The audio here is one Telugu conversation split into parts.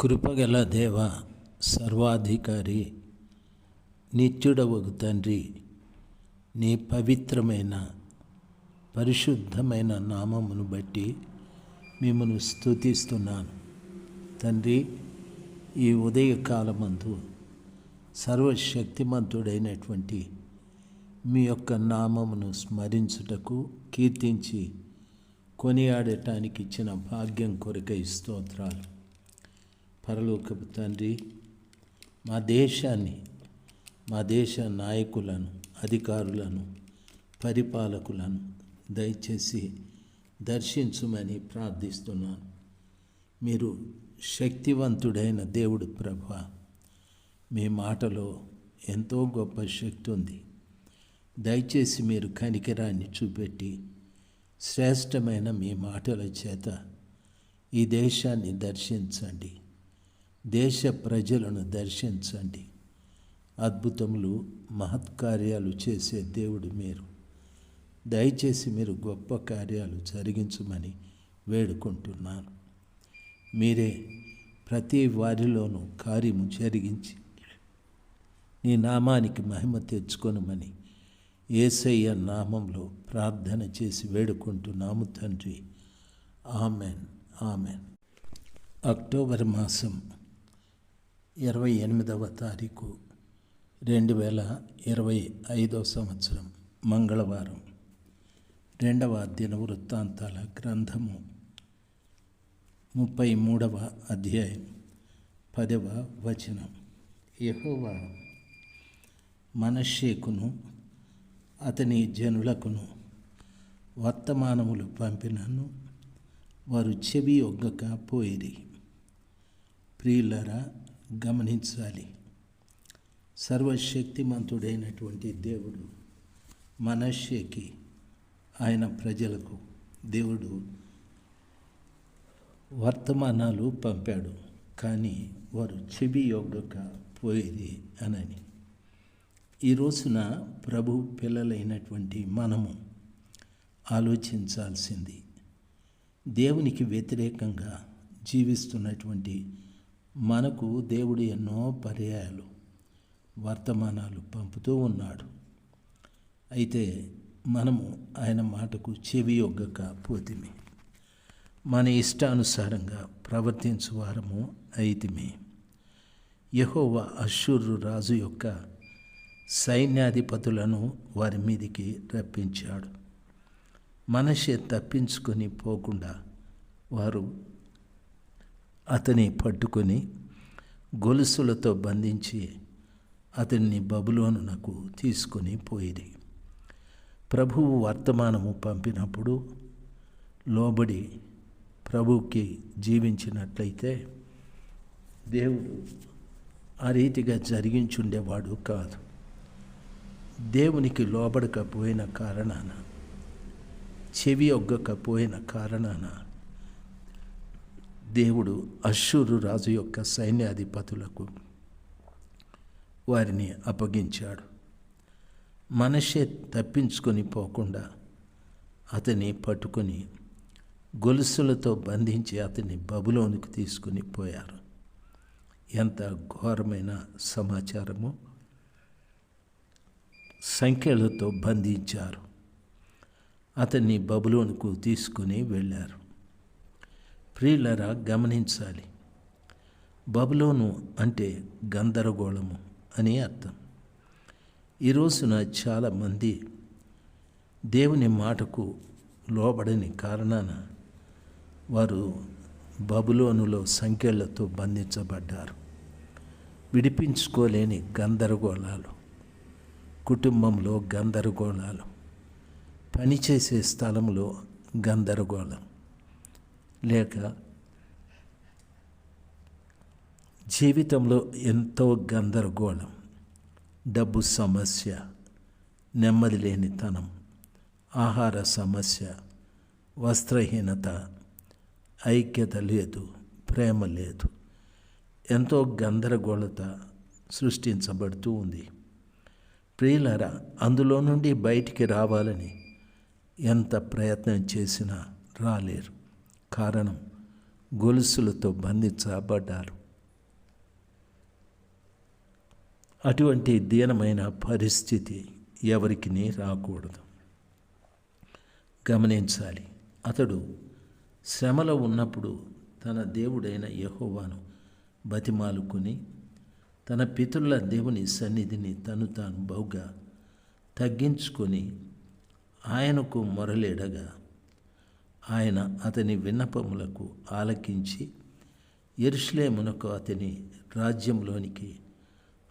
కృపగల దేవ సర్వాధికారి నిత్యుడవగు తండ్రి నీ పవిత్రమైన పరిశుద్ధమైన నామమును బట్టి మిమ్మను స్థుతిస్తున్నాను తండ్రి ఈ ఉదయకాలమందు సర్వశక్తిమంతుడైనటువంటి మీ యొక్క నామమును స్మరించుటకు కీర్తించి కొనియాడటానికి ఇచ్చిన భాగ్యం కొరకై స్తోత్రాలు. పరలోకపు తండ్రి మా దేశాన్ని మా దేశ నాయకులను అధికారులను పరిపాలకులను దయచేసి దర్శించుమని ప్రార్థిస్తున్నాను. మీరు శక్తివంతుడైన దేవుడు ప్రభ మీ మాటలో ఎంతో గొప్ప శక్తి ఉంది. దయచేసి మీరు కనికరాన్ని చూపెట్టి శ్రేష్టమైన మీ మాటల చేత ఈ దేశాన్ని దర్శించండి. దేశ ప్రజలను దర్శించండి. అద్భుతములు మహత్కార్యాలు చేసే దేవుడు మీరు. దయచేసి మీరు గొప్ప కార్యాలు జరిగించమని వేడుకుంటున్నాను. మీరే ప్రతి వారిలోనూ కార్యము జరిగించి నీ నామానికి మహిమ తెచ్చుకొనమని ఏసయ్య నామంలో ప్రార్థన చేసి వేడుకుంటున్నాము తండ్రి. Amen amen. అక్టోబర్ మాసం ఇరవై ఎనిమిదవ తారీఖు రెండు వేల ఇరవై ఐదవ సంవత్సరం మంగళవారం. రెండవ దిన వృత్తాంతాల గ్రంథము ముప్పై మూడవ అధ్యాయం పదవ వచనం. యహోవా మనషేకును అతని జనులకును వర్తమానములు పంపినను వారు చెవి ఒగ్గక పోయిరి. ప్రియులరా గమనించాలి. సర్వశక్తిమంతుడైనటువంటి దేవుడు మనషేకి ఆయన ప్రజలకు దేవుడు వర్తమానాలు పంపాడు. కానీ వారు చెవి యొగ్గక పోయేది అనని. ఈ రోజున ప్రభు పిల్లలైనటువంటి మనము ఆలోచించాల్సింది దేవునికి వ్యతిరేకంగా జీవిస్తున్నటువంటి మనకు దేవుడు ఎన్నో పర్యాయాలు వర్తమానాలు పంపుతూ ఉన్నాడు. అయితే మనము ఆయన మాటకు చెవి ఒగ్గక పోతిమి. మన ఇష్టానుసారంగా ప్రవర్తించు వారము అయితిమి. యహోవ అశ్షూరు రాజు యొక్క సైన్యాధిపతులను వారి మీదికి రప్పించాడు. మనషే తప్పించుకొని పోకుండా వారు అతని పట్టుకొని గొలుసులతో బంధించి అతన్ని బబులోనునకు తీసుకొని పోయిరి ప్రభువు వర్తమానము పంపినప్పుడు లోబడి ప్రభువుకి జీవించినట్లయితే దేవుడు ఆ రీతిగా జరిగించుండేవాడు కాదు. దేవునికి లోబడకపోయిన కారణాన చెవి ఒగ్గకపోయిన కారణాన దేవుడు అశ్షూరు రాజు యొక్క సైన్యాధిపతులకు వారిని అప్పగించాడు. మనషే తప్పించుకొని పోకుండా అతని పట్టుకొని గొలుసులతో బంధించి అతన్ని బబులోనికి తీసుకుని పోయారు. ఎంత ఘోరమైన సమాచారము సంఖ్యలతో బంధించారు. అతన్ని బబులోనుకు తీసుకుని వెళ్ళారు. ప్రియులరా గమనించాలి. బబులోను అంటే గందరగోళము అని అర్థం. ఈ రోజున చాలామంది దేవుని మాటకు లోబడని కారణాన వారు బబులోనులో సంఖ్యలతో బంధించబడ్డారు. విడిపించుకోలేని గందరగోళాలు కుటుంబంలో గందరగోళాలు పనిచేసే స్థలంలో గందరగోళం లేక జీవితంలో ఎంతో గందరగోళం డబ్బు సమస్య నెమ్మది లేనితనం ఆహార సమస్య వస్త్రహీనత ఐక్యత లేదు ప్రేమ లేదు ఎంతో గందరగోళత సృష్టించబడుతూ ఉంది. ప్రియులరా అందులో నుండి బయటికి రావాలని ఎంత ప్రయత్నం చేసినా రాలేరు. కారణం గొలుసులతో బంధించబడ్డారు. అటువంటి దీనమైన పరిస్థితి ఎవరికి రాకూడదు. గమనించాలి అతడు శ్రమలో ఉన్నప్పుడు తన దేవుడైన యహోవాను బతిమాలుకొని తన పితృల దేవుని సన్నిధిని తను తాను బహుగా తగ్గించుకొని ఆయనకు మొరలేడగా ఆయన అతని విన్నపములకు ఆలకించి ఎరుషులేమునకు అతని రాజ్యంలోనికి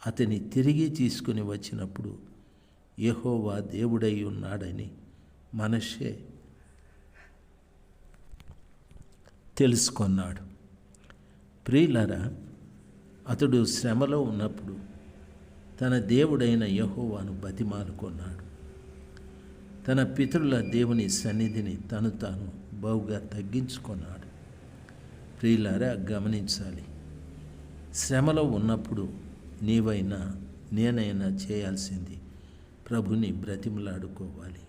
అతని తిరిగి తీసుకుని వచ్చినప్పుడు యహోవా దేవుడై ఉన్నాడని మనషే తెలుసుకున్నాడు. ప్రియులరా అతడు శ్రమలో ఉన్నప్పుడు తన దేవుడైన యహోవాను బతిమాలుకున్నాడు. తన పితరుల దేవుని సన్నిధిని తను తాను బహుగా తగ్గించుకున్నాడు. ప్రియులారా గమనించాలి. శ్రమలో ఉన్నప్పుడు నీవైనా నేనైనా చేయాల్సింది ప్రభుని బ్రతిమలాడుకోవాలి.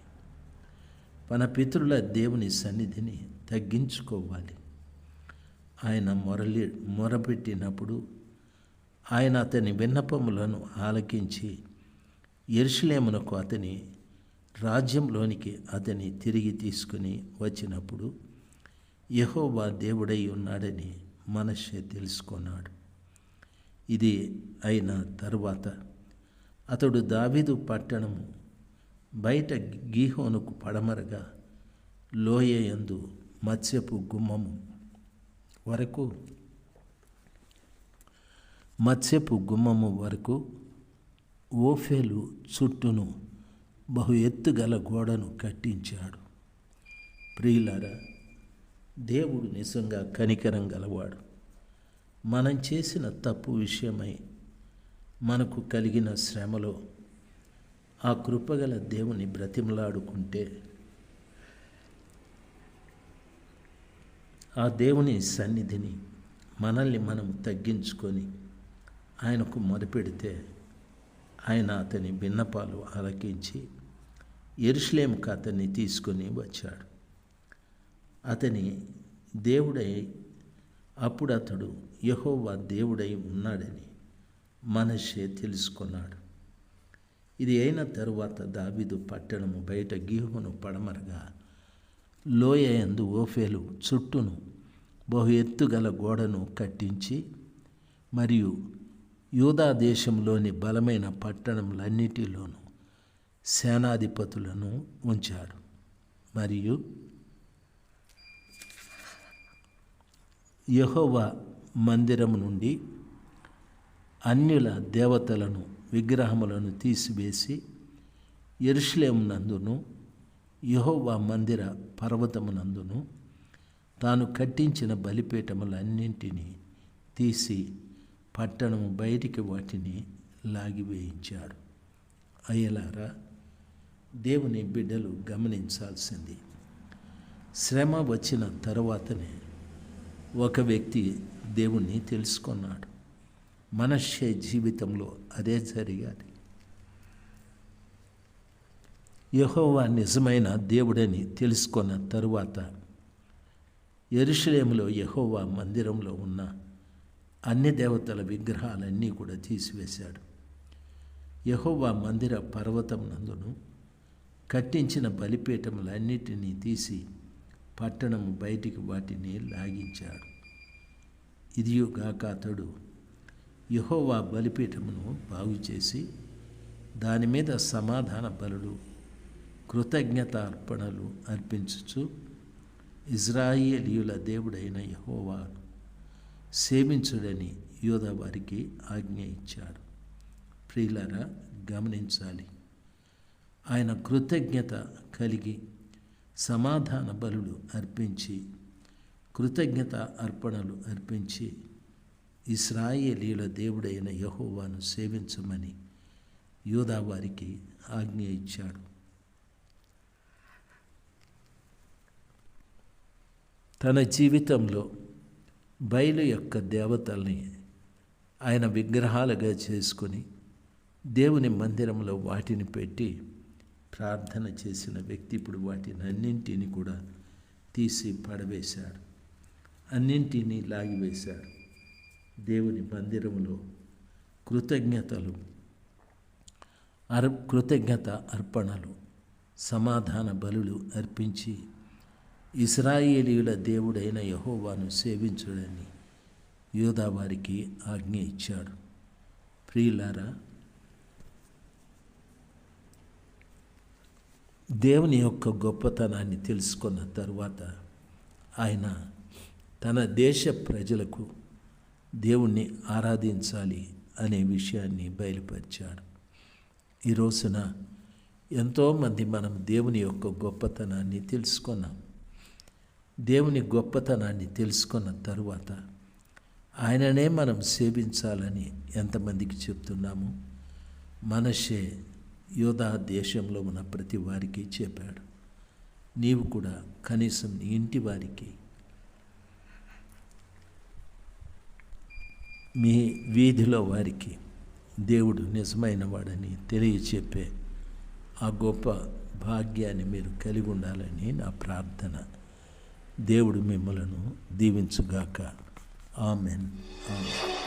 మన పితరుల దేవుని సన్నిధిని తగ్గించుకోవాలి. ఆయన మొరలి మొరపెట్టినప్పుడు ఆయన అతని విన్నపములను ఆలకించి ఎరుషులేమునకు అతని రాజ్యంలోనికి అతని తిరిగి తీసుకుని వచ్చినప్పుడు యహోవా దేవుడై ఉన్నాడని మనషే తెలుసుకున్నాడు. ఇది అయిన తరువాత అతడు దావీదు పట్టణము బయట గీహోనుకు పడమరగా లోయయందు మత్స్యపు గుమ్మము వరకు మత్స్యపు గుమ్మము వరకు ఓఫేలు చుట్టూను బహు ఎత్తుగల గోడను కట్టించాడు. ప్రియులారా దేవుడు నిజంగా కనికరం గలవాడు. మనం చేసిన తప్పు విషయమై మనకు కలిగిన శ్రమలో ఆ కృపగల దేవుని బ్రతిమలాడుకుంటే ఆ దేవుని సన్నిధిని మనల్ని మనం తగ్గించుకొని ఆయనకు మొదపెడితే ఆయన అతని విన్నపాలు ఆలకించి ఎరుషులేముకు అతన్ని తీసుకొని వచ్చాడు. అతని దేవుడై అప్పుడు అతడు యహోవా దేవుడై ఉన్నాడని మనషే తెలుసుకున్నాడు. ఇది అయిన తరువాత దావిదు పట్టణము బయట గీహును పడమరగా లోయ ఎందు ఓఫేలు చుట్టూను బహు ఎత్తుగల గోడను కట్టించి మరియు యూదా దేశంలోని బలమైన పట్టణములన్నిటిలోనూ సేనాధిపతులను ఉంచాడు మరియు యహోవ మందిరం నుండి అన్యుల దేవతలను విగ్రహములను తీసివేసి ఎరుషులేమునందును యహోవా మందిర పర్వతమునందును తాను కట్టించిన బలిపీఠములన్నింటినీ తీసి పట్టణము బయటికి వాటిని లాగివేయించాడు అయ్యలారా దేవుని బిడ్డలు గమనించాల్సింది. శ్రమ వచ్చిన తర్వాతనే ఒక వ్యక్తి దేవుణ్ణి తెలుసుకున్నాడు. మనుష్య జీవితంలో అదే జరిగాలి యహోవా నిజమైన దేవుడని తెలుసుకున్న తరువాత ఎరుషలేములో యహోవా మందిరంలో ఉన్న అన్ని దేవతల విగ్రహాలన్నీ కూడా తీసివేశాడు. యహోవా మందిర పర్వతం నందును కట్టించిన బలిపీఠములన్నిటినీ తీసి పట్టణము బయటికి వాటిని లాగించాడు. ఇదియుగాక అతడు యహోవా బలిపీఠమును బాగు చేసి దాని మీద సమాధాన బలులు కృతజ్ఞత అర్పణలు అర్పించుచు ఇజ్రాయేలీయుల దేవుడైన యహోవా సేవించుడని యోధ వారికి ఆజ్ఞ ఇచ్చాడు. ప్రియులరా గమనించాలి. ఆయన కృతజ్ఞత కలిగి సమాధాన బలులు అర్పించి కృతజ్ఞత అర్పణలు అర్పించి ఇస్రాయేలీల దేవుడైన యహోవాను సేవించమని యోధా వారికి ఆజ్ఞ ఇచ్చాడు. తన జీవితంలో బయలు యొక్క దేవతల్ని ఆయన విగ్రహాలుగా చేసుకొని దేవుని మందిరంలో వాటిని పెట్టి ప్రార్థన చేసిన వ్యక్తి ఇప్పుడు వాటిని అన్నింటినీ కూడా తీసి పడవేశాడు. అన్నింటినీ లాగివేశాడు. దేవుని మందిరంలో కృతజ్ఞతలు అర్ కృతజ్ఞత అర్పణలు సమాధాన బలులు అర్పించి ఇస్రాయేలీయుల దేవుడైన యహోవాను సేవించుడని యోధా వారికి ఆజ్ఞ ఇచ్చాడు. ప్రియులారా దేవుని యొక్క గొప్పతనాన్ని తెలుసుకున్న తరువాత ఆయన తన దేశ ప్రజలకు దేవుణ్ణి ఆరాధించాలి అనే విషయాన్ని బయలుపరిచాడు. ఈ రోజున ఎంతోమంది మనం దేవుని యొక్క గొప్పతనాన్ని తెలుసుకున్నాం. దేవుని గొప్పతనాన్ని తెలుసుకున్న తరువాత ఆయననే మనం సేవించాలని ఎంతమందికి చెప్తున్నాము? మనషే యోధా దేశంలో ఉన్న ప్రతి వారికి చెప్పాడు. నీవు కూడా కనీసం నీ ఇంటి వారికి మీ వీధిలో వారికి దేవుడు నిజమైన వాడని తెలియచెప్పే ఆ గొప్ప భాగ్యాన్ని మీరు కలిగి ఉండాలని నా ప్రార్థన. దేవుడు మిమ్మలను దీవించుగాక. ఆమెన్. ఆమెన్.